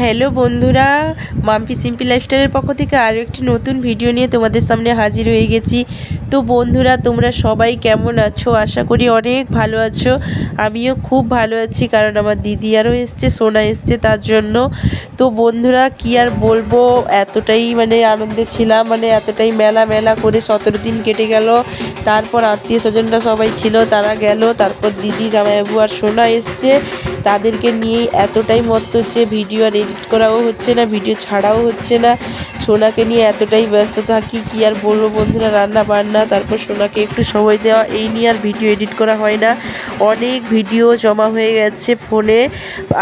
Hello বন্ধুরা, মাম্পি সিম্পি লাইফস্টাইলের পক্ষ থেকে আরও একটি নতুন ভিডিও নিয়ে তোমাদের সামনে হাজির হয়ে গেছি। তো বন্ধুরা, তোমরা সবাই কেমন আছো? আশা করি অনেক ভালো আছো। আমিও খুব ভালো আছি, কারণ আমার দিদি আরও এসছে, সোনা এসছে তার জন্য। তো বন্ধুরা, কি আর বলব? এতটাই মানে আনন্দে ছিলাম মানে এতটাই মেলা মেলা করে সতেরো দিন কেটে গেল। তারপর আত্মীয় স্বজনরা সবাই ছিল, তারা গেল, তারপর দিদি, জামাইবাবু আর সোনা এসছে। তাদেরকে নিয়েই এতটাই মত্ত যে ভিডিও আর এডিট করাও হচ্ছে না, ভিডিও ছাড়াও হচ্ছে না। সোনাকে নিয়ে এতটাই ব্যস্ত থাকি, কি আর বলব বন্ধুরা, রান্না বান্না, তারপর সোনাকে একটু সময় দেওয়া, এই নিয়ে আর ভিডিও এডিট করা হয় না। অনেক ভিডিও জমা হয়ে গেছে ফোনে,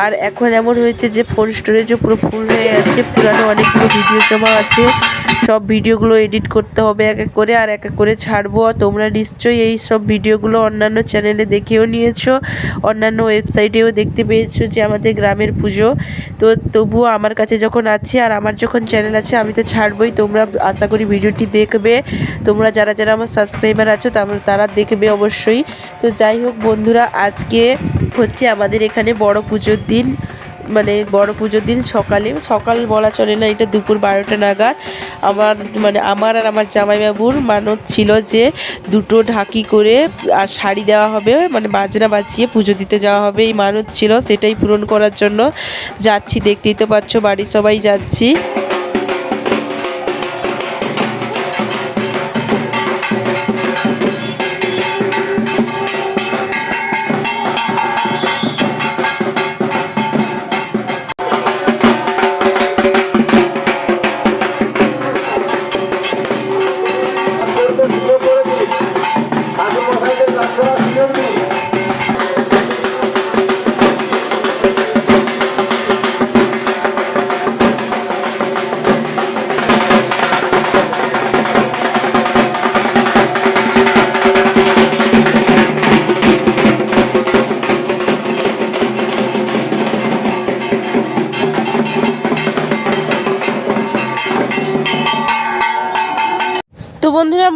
আর এখন এমন হয়েছে যে ফোন স্টোরেজও পুরো ফুল হয়ে গেছে, পুরানো অনেকগুলো ভিডিও জমা আছে। সব ভিডিওগুলো এডিট করতে হবে এক এক করে, আর এক এক করে ছাড়বো। আর তোমরা নিশ্চয়ই এই সব ভিডিওগুলো অন্যান্য চ্যানেলে দেখেও নিয়েছো, অন্যান্য ওয়েবসাইটেও দেখতে পেয়েছ যে আমাদের গ্রামের পুজো। তো তবুও আমার কাছে যখন আছে আর আমার যখন চ্যানেল আছে, আমি তো ছাড়বই। তোমরা আশা করি ভিডিওটি দেখবে। তোমরা যারা যারা আমার সাবস্ক্রাইবার আছো তারা দেখবে অবশ্যই। তো যাই হোক বন্ধুরা, আজকে হচ্ছে আমাদের এখানে বড় পুজোর দিন। মানে বড় পুজোর দিন সকালে, সকাল বলা চলে না, এটা দুপুর বারোটা নাগাদ। আমার মানে আমার আর আমার জামাইবাবুর মানত ছিল যে দুটো ঢাকি করে আর শাড়ি দেওয়া হবে মানে বাজনা বাজিয়ে পুজো দিতে যাওয়া হবে। এই মানত ছিল সেটাই পূরণ করার জন্য যাচ্ছি, দেখতেই তো পাচ্ছ বাড়ির সবাই যাচ্ছি।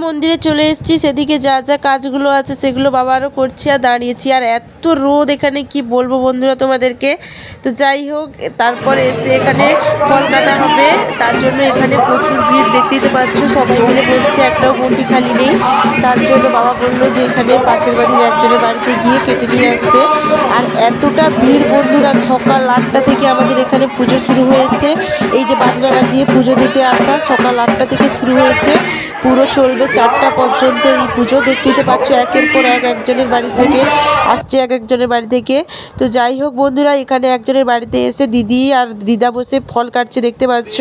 মন্দিরে চলে এসেছি, সেদিকে যা যা কাজগুলো আছে সেগুলো বাবারও করছি আর দাঁড়িয়েছি। আর এত রোদ এখানে, কি বলব বন্ধুরা তোমাদেরকে? তো যাই হোক, তারপরে এসে এখানে ফল কাটা হবে। তার জন্য এখানে প্রচুর ভিড় দেখতেই তো পাচ্ছ। সবাই মিলে বসছে, একটাও বন্টি খালি নেই। তার জন্য বাবা বলল যে এখানে পাশের বাড়ির একজনের বাড়িতে গিয়ে কেটে নিয়ে আসতে আর এতটা ভিড় বন্ধুরা, সকাল আটটা থেকে আমাদের এখানে পুজো শুরু হয়েছে। এই যে বাজনা বাজিয়ে পুজো দিতে আসা, সকাল আটটা থেকে শুরু হয়েছে। পুরো চলবে চারটা পর্যন্ত এই পুজো। দেখতে পাচ্ছ, একের পর এক একজনের বাড়ি থেকে আসছে এক একজনের বাড়ি থেকে তো যাই হোক বন্ধুরা, এখানে একজনের বাড়িতে এসে দিদি আর দিদা বসে ফল কাটছে দেখতে পাচ্ছ।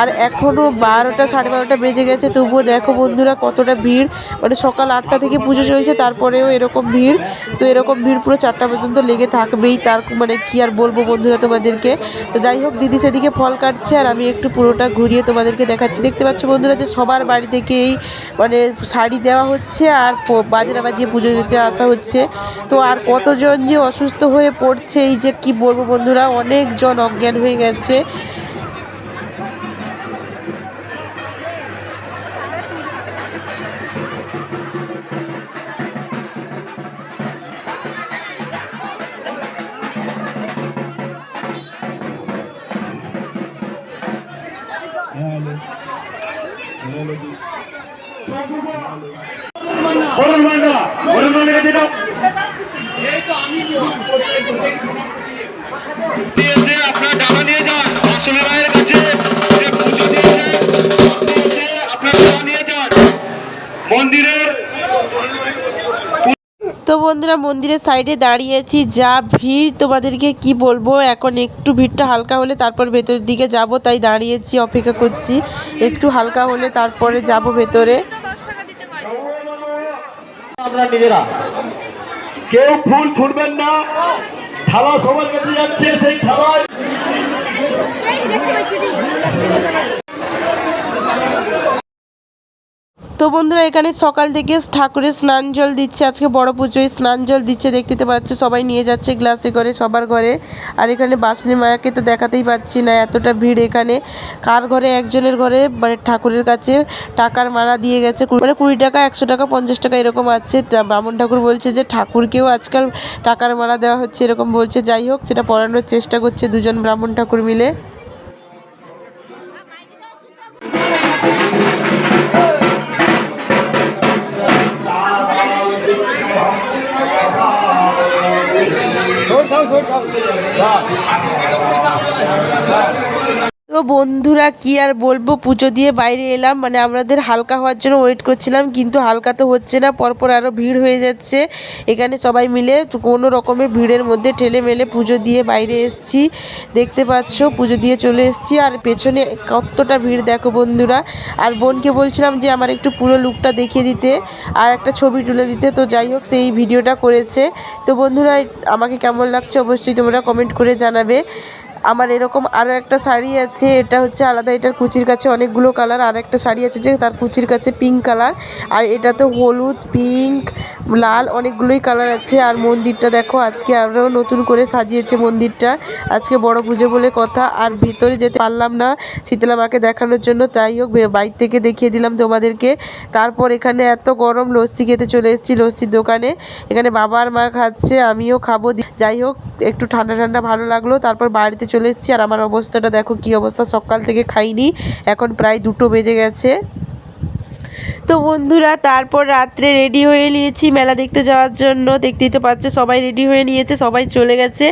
আর এখনও বারোটা, সাড়ে বারোটা বেজে গেছে, তবুও দেখো বন্ধুরা কতটা ভিড়। মানে সকাল আটটা থেকে পুজো চলছে, তারপরেও এরকম ভিড়। তো এরকম ভিড় পুরো চারটা পর্যন্ত লেগে থাকবেই, তার মানে কি আর বলব বন্ধুরা তোমাদেরকে। তো যাই হোক, দিদি সেদিকে ফল কাটছে, আর আমি একটু পুরোটা ঘুরিয়ে তোমাদেরকে দেখাচ্ছি। দেখতে পাচ্ছ বন্ধুরা যে সবার বাড়ি থেকে এই মানে শাড়ি দেওয়া হচ্ছে, আর বাজনা বাজিয়ে পুজো দিতে আসা হচ্ছে। তো আর কতজন যে অসুস্থ হয়ে পড়ছে এই যে কি বলব বন্ধুরা অনেকজন অজ্ঞান হয়ে গেছে। বন্ধুরা মন্দিরের সাইডে দাঁড়িয়েছি যা ভিড় তোমাদেরকে কি বলব? এখন একটু ভিড়টা হালকা হলে তারপর ভেতরের দিকে যাব তাই দাঁড়িয়েছি অপেক্ষা করছি। একটু হালকা হলে তারপরে যাব ভেতরে। কেউ ফুল ছুটবেন না। থালা সবার কাছে যাচ্ছে সেই থালায় তো বন্ধুরা, এখানে সকাল থেকে ঠাকুরের স্নান জল দিচ্ছে। আজকে বড় পুজোয় স্নান জল দিচ্ছে, দেখতে পাচ্ছ, সবাই নিয়ে যাচ্ছে গ্লাসে করে, সবার ঘরে। আর এখানে বাসলি মায়াকে তো দেখাতেই পাচ্ছি না, এতটা ভিড় এখানে। কার ঘরে? একজনের ঘরে মানে ঠাকুরের কাছে টাকার মালা দিয়ে গেছে। মানে কুড়ি টাকা, একশো টাকা, পঞ্চাশ টাকা এরকম আছে। ব্রাহ্মণ ঠাকুর বলছে যে, ঠাকুরকেও আজকাল টাকার মালা দেওয়া হচ্ছে, এরকম বলছে। যাই হোক, সেটা পড়ানোর চেষ্টা করছে দুজন ব্রাহ্মণ ঠাকুর মিলে। Tá. তো বন্ধুরা, কি আর বলব? পুজো দিয়ে বাইরে এলাম মানে আমাদের হালকা হওয়ার জন্য ওয়েট করছিলাম, কিন্তু হালকা তো হচ্ছে না, পরপর আরও ভিড় হয়ে যাচ্ছে। এখানে সবাই মিলে কোনো রকমের ভিড়ের মধ্যে ঠেলে মেলে পুজো দিয়ে বাইরে এসছি। দেখতে পাচ্ছ, পুজো দিয়ে চলে এসছি, আর পেছনে কতটা ভিড় দেখো বন্ধুরা। আর বোনকে বলছিলাম যে আমার একটু পুরো লুকটা দেখিয়ে দিতে, আর একটা ছবি তুলে দিতে, তো যাই হোক সেই ভিডিওটা করেছে। তো বন্ধুরা, আমাকে কেমন লাগছে অবশ্যই তোমরা কমেন্ট করে জানাবে। আমার এরকম আরও একটা শাড়ি আছে, এটা হচ্ছে আলাদা, এটার কুচির কাছে অনেকগুলো কালার, আর একটা শাড়ি আছে যে তার কুচির কাছে পিঙ্ক কালার আর এটা তো হলুদ পিঙ্ক লাল অনেকগুলোই কালার আছে, আর মন্দিরটা দেখো, আজকে আরও নতুন করে সাজিয়েছে মন্দিরটা, আজকে বড় পুজো বলে কথা, আর ভিতরে যেতে পারলাম না শীতলা মাকে দেখানোর জন্য তাই হোক বাইর থেকে দেখিয়ে দিলাম তোমাদেরকে, তারপর এখানে এত গরম লস্যি খেতে চলে এসেছি লস্যির দোকানে, এখানে বাবা আর মা খাচ্ছে, আমিও খাব যাই হোক, একটু ঠান্ডা ঠান্ডা ভালো লাগল, তারপর বাড়িতে চলে এসেছি আর আমার অবস্থাটা দেখো কি অবস্থা। সকাল থেকে খাইনি, এখন প্রায় দুটো বেজে গেছে। তো বন্ধুরা, তারপর রাত্রে রেডি হয়ে নিয়েছি মেলা দেখতে যাওয়ার জন্য। দেখতেই তো পাচ্ছ, সবাই রেডি হয়ে নিয়েছে, সবাই চলে গেছে।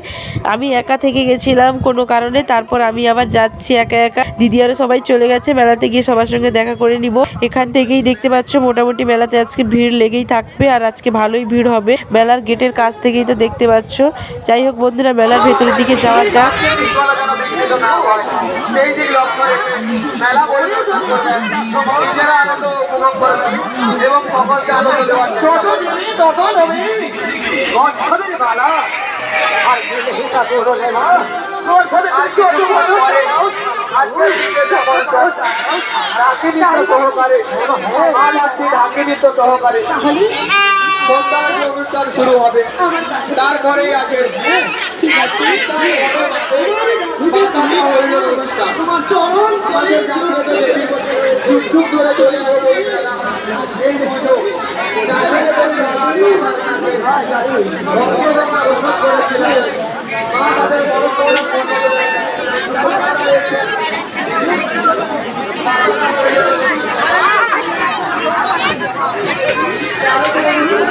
আমি একা থেকে গেছিলাম কোনো কারণে, তারপর আমি আবার যাচ্ছি একা একা। দিদি আরও সবাই চলে গেছে, মেলাতে গিয়ে সবার সঙ্গে দেখা করে নিব। এখান থেকেই দেখতে পাচ্ছ, মোটামুটি মেলাতে আজকে ভিড় লেগেই থাকবে আর আজকে ভালোই ভিড় হবে। মেলার গেটের কাছ থেকেই তো দেখতে পাচ্ছ। যাই হোক বন্ধুরা, মেলার ভেতরের দিকে যাওয়া যাক। মেলা পরিদর্শন করবেন এবং সকলকে আনন্দ দেওয়ার বালা। আর দিলে হিসাব হলে না সহকারে। সহকারে। সন্ধ্যার অনুষ্ঠান শুরু হবে? তারপরেই আছে। আমাদের জাতীয় দেবী যুগ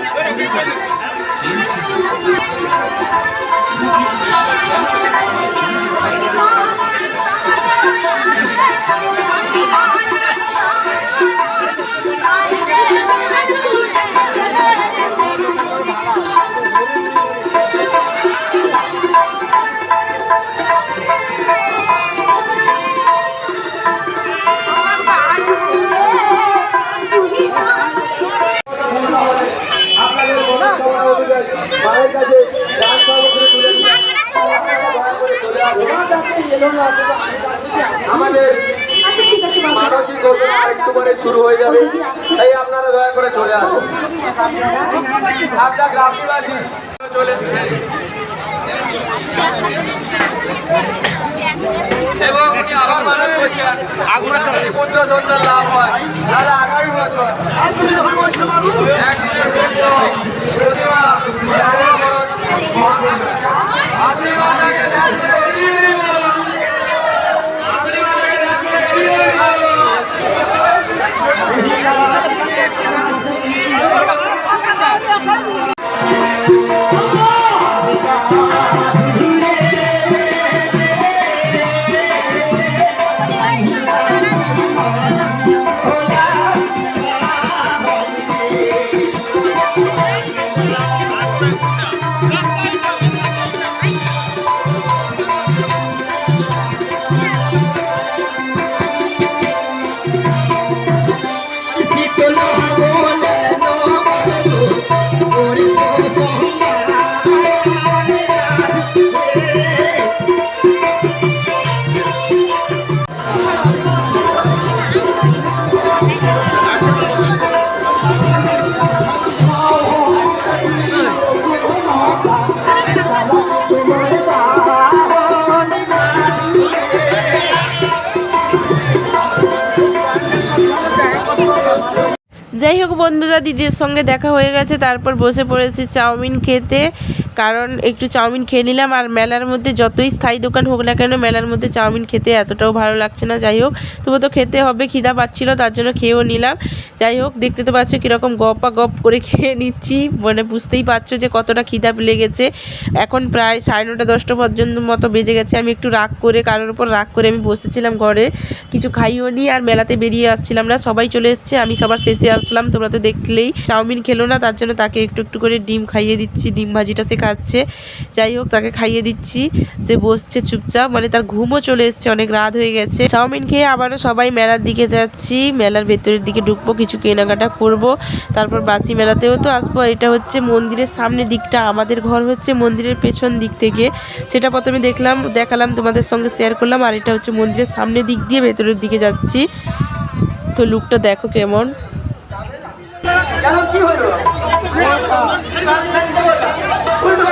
এবং উনি আবার মানুষ করছেন পুত্র সন্তান লাভ হয়। তাহলে আগামী বছর যাই হোক বন্ধুরা দিদির সঙ্গে দেখা হয়ে গেছে। তারপর বসে পড়েছি চাউমিন খেতে। কারণ একটু চাউমিন খেয়ে নিলাম আর মেলার মধ্যে যতই স্থায়ী দোকান হোক না কেন মেলার মধ্যে চাউমিন খেতে এতটাও ভালো লাগছে না। যাই হোক তবু তো খেতে হবে, খিদা পাচ্ছিল, তার জন্য খেয়েও নিলাম। যাই হোক, দেখতে তো পাচ্ছ কীরকম গপা গপ করে খেয়ে নিচ্ছি। মানে বুঝতেই পারছ যে কতটা খিদা লেগেছে। এখন প্রায় সাড়ে নটা, দশটা পর্যন্ত মতো বেজে গেছে। আমি একটু রাগ করে, কারোর উপর রাগ করে আমি বসেছিলাম ঘরে। কিছু খাইও নি আর মেলাতে বেরিয়ে আসছিলাম না। সবাই চলে এসছে, আমি সবার শেষে আসলাম। তোমরা তো দেখলেই, চাউমিন খেলো না, তার জন্য তাকে একটু একটু করে ডিম খাইয়ে দিচ্ছি। ডিম ভাজিটা সে খাচ্ছে যাই হোক, তাকে খাইয়ে দিচ্ছি। সে বসছে চুপচাপ মানে তার ঘুমও চলে এসছে, অনেক রাত হয়ে গেছে। চাউমিন খেয়ে আবারও সবাই মেলার দিকে যাচ্ছি। মেলার ভেতরের দিকে ঢুকবো, কিছু কেনাকাটা করব। তারপর বাসি মেলাতেও তো আসব। এটা হচ্ছে মন্দিরের সামনের দিকটা। আমাদের ঘর হচ্ছে মন্দিরের পেছন দিক থেকে। সেটা প্রথমে দেখলাম, দেখালাম, তোমাদের সঙ্গে শেয়ার করলাম। আর এটা হচ্ছে মন্দিরের সামনের দিক দিয়ে ভেতরের দিকে যাচ্ছি। তো লুকটা দেখো কেমন। কেন কি হলো? উল্টো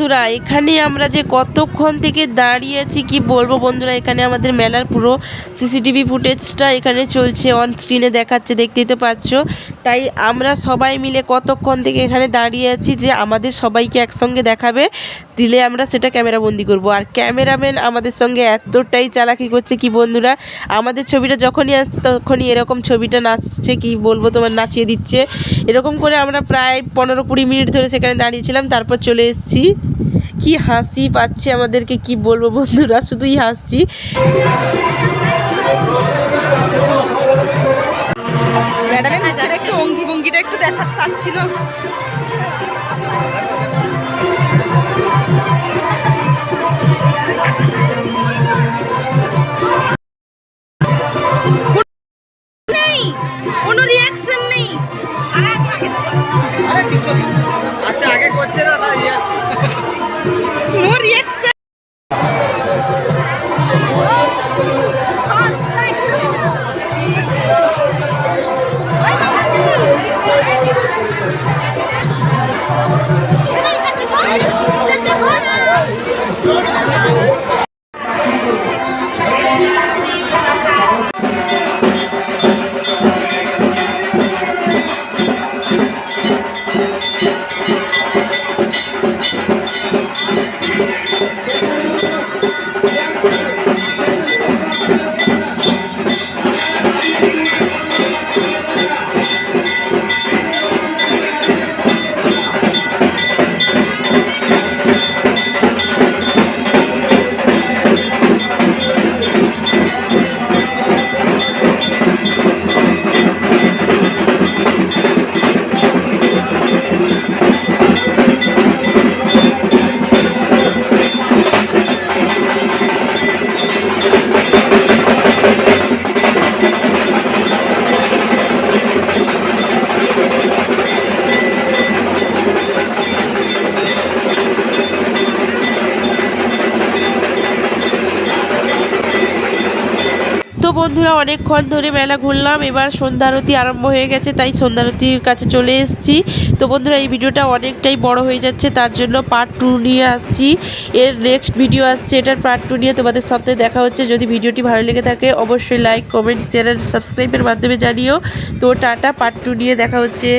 বন্ধুরা, এখানে আমরা যে কতক্ষণ থেকে দাঁড়িয়ে আছি কি বলব বন্ধুরা, এখানে আমাদের মেলার পুরো সিসিটিভি ফুটেজটা এখানে চলছে অন স্ক্রিনে দেখাচ্ছে, দেখতেই তো পাচ্ছ। তাই আমরা সবাই মিলে কতক্ষণ থেকে এখানে দাঁড়িয়ে আছি যে আমাদের সবাইকে একসঙ্গে দেখাবে, দিলে আমরা সেটা ক্যামেরাবন্দি করব। আর ক্যামেরাম্যান আমাদের সঙ্গে এতটাই চালাকি করছে কি বন্ধুরা, আমাদের ছবিটা যখনই আসছে তখনই এরকম ছবিটা নাচছে কি বলব তোমার, নাচিয়ে দিচ্ছে। এরকম করে আমরা প্রায় পনেরো কুড়ি মিনিট ধরে সেখানে দাঁড়িয়েছিলাম তারপর চলে এসেছি। কি হাসি পাচ্ছে আমাদেরকে, কি বলব বন্ধুরা? শুধুই হাসছি। ম্যাডামের একটু অঙ্গি ভঙ্গিটা একটু দেখার সাথ বন্ধুরা অনেকক্ষণ ধরে মেলা ঘুরলাম, এবার সন্ধ্যারতি আরম্ভ হয়ে গেছে, তাই সন্ধ্যারতির কাছে চলে এসেছি। তো বন্ধুরা, এই ভিডিওটা অনেকটাই বড় হয়ে যাচ্ছে, তার জন্য পার্ট টু নিয়ে আসছি। এর নেক্সট ভিডিও আসছে, এটার পার্ট টু নিয়ে তোমাদের সাথে দেখা হচ্ছে। যদি ভিডিওটি ভালো লেগে থাকে, অবশ্যই লাইক কমেন্ট শেয়ার অ্যান্ড সাবস্ক্রাইবের মাধ্যমে জানিও। তো টাটা পার্ট টু নিয়ে দেখা হচ্ছে।